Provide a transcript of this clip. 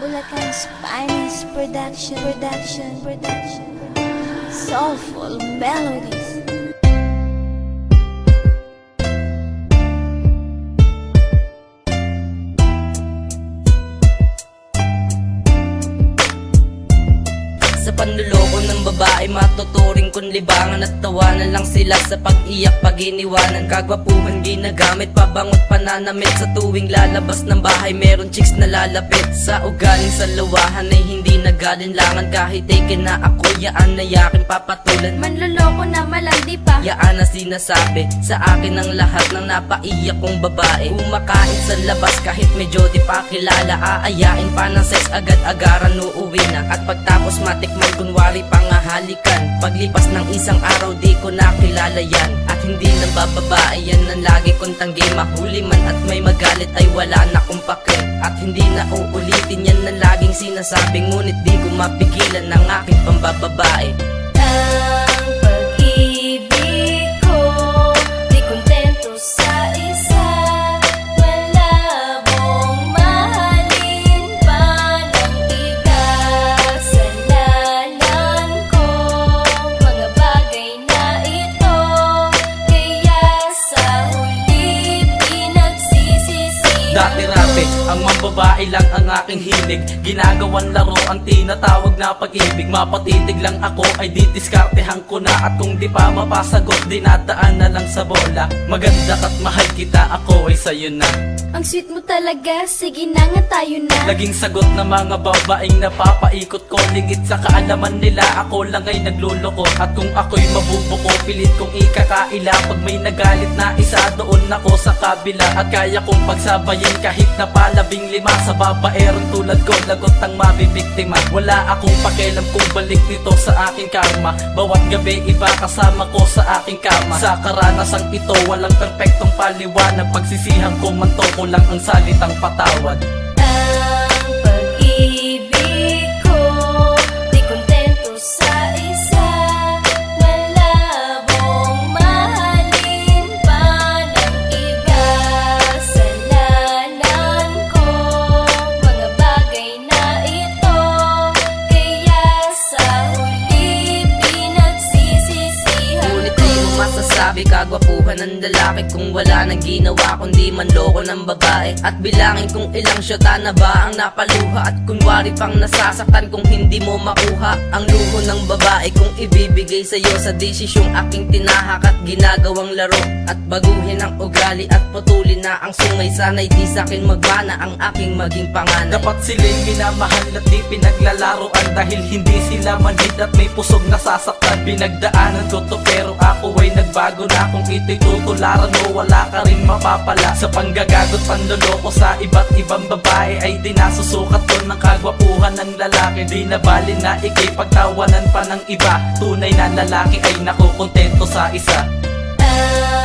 Bulacan's finest production, production, production. Soulful melodies. Babae Matuturing kung libangan at tawanan lang sila Sa pag-iyak pag iniwanan Kagwapuhan ginagamit Pabangot pananamit. Sa tuwing lalabas ng bahay Meron chicks na lalapit. Sa ugaling sa lawahan Ay hindi nagalinlangan. Kahit taken na ako Yaan na yakin papatulan. Manloloko na malandi pa. Yaan na sinasabi Sa akin ang lahat ng napaiyak kong babae. Kumakain sa labas kahit medyo di pa kilala Aayain pa ng sex. Agad-agaran uuwi na. At pagtapos matikman kunwari pangahalikan Paglipas ng isang araw di ko nakilala yan. At hindi na bababae yan ang lagi kong tanggi. Mahuli man at may magalit ay wala na kong pake. At hindi na uulitin yan na laging sinasabi Ngunit di ko mapigilan ang aking pambababae. Ang mambabae lang ang aking hilig. Ginagawan laro ang tinatawag na pag-ibig. Mapatitig lang ako ay didiskartehan ko na. At kung di pa mapasagot, dinadaan na lang sa bola. Maganda ka't mahal kita, ako ay sa'yo na. Ang sweet mo talaga, sige na nga tayo na. Laging sagot ng mga babaeng napapaikot ko. Lingit sa kaalaman nila, ako lang ay nagluloko At kung ako'y mabubuko, pilit kong ikakaila. Pag may nagalit na isa, doon ako sa kabila. At kaya kong pagsabayin kahit na palabing lima Sa babaerong tulad ko, lagot ang mabibiktima Wala akong pakialam kung balik nito sa aking karma. Bawat gabi iba kasama ko sa aking kama Sa karanasang ito, walang perpektong paliwanag. Pagsisihan ko man to ko lang ang salitang patawad masasabi kagwapuhan ng lalaki Kung wala nang ginawa kundi manloko ng babae. At bilangin kung ilang syota na ba ang napaluha At kunwari pang nasasaktan kung hindi mo makuha Ang luho ng babae. Kung ibibigay sa'yo Sa desisyong aking tinahak at ginagawang laro At baguhin ang ugali at putulin na ang sungay Sana'y di sa'kin magmana ang aking maging panganay. Dapat sila'y minamahal at di pinaglalaroan Dahil hindi sila manhid at may pusog na sasaktan. Pinagdaanan ko to pero nagbago na Kung ito'y tutularan mo wala ka rin mapapala. Sa panggagagot panloloko sa iba't ibang babae Ay di nasusukat ko ng kagwapuhan ng lalaki. Di na bali na ikay pagtawanan pa ng iba. Tunay na lalaki ay nakukontento sa isa. Ang